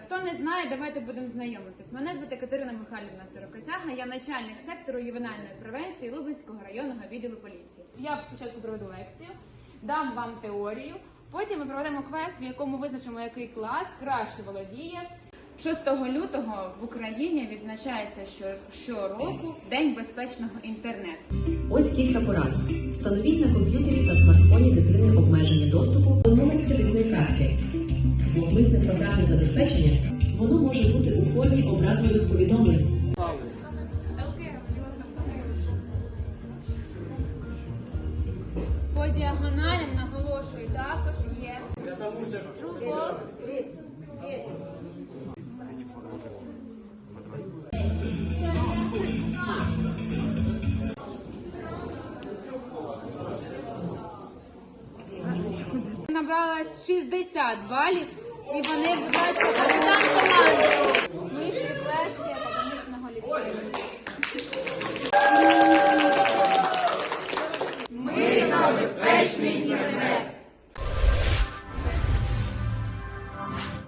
Хто не знає, давайте будемо знайомитись. Мене звати Катерина Михайлівна Сорокотяга, я начальник сектору ювенальної превенції Лубенського районного відділу поліції. Я спочатку проведу лекцію, дам вам теорію, потім ми проведемо квест, в якому визначимо, який клас краще володіє. 6 лютого в Україні відзначається що, щороку День безпечного інтернету. Ось кілька порад. Встановіть на комп'ютері Зловмисне програмне забезпечення воно може бути у формі образливих повідомлень. По діагоналям наголошую також є. Трубов. Набралось 60 балів, і вони, будь ласка, капітан команди. Мишки, флешки академічного ліцею. Ми за безпечний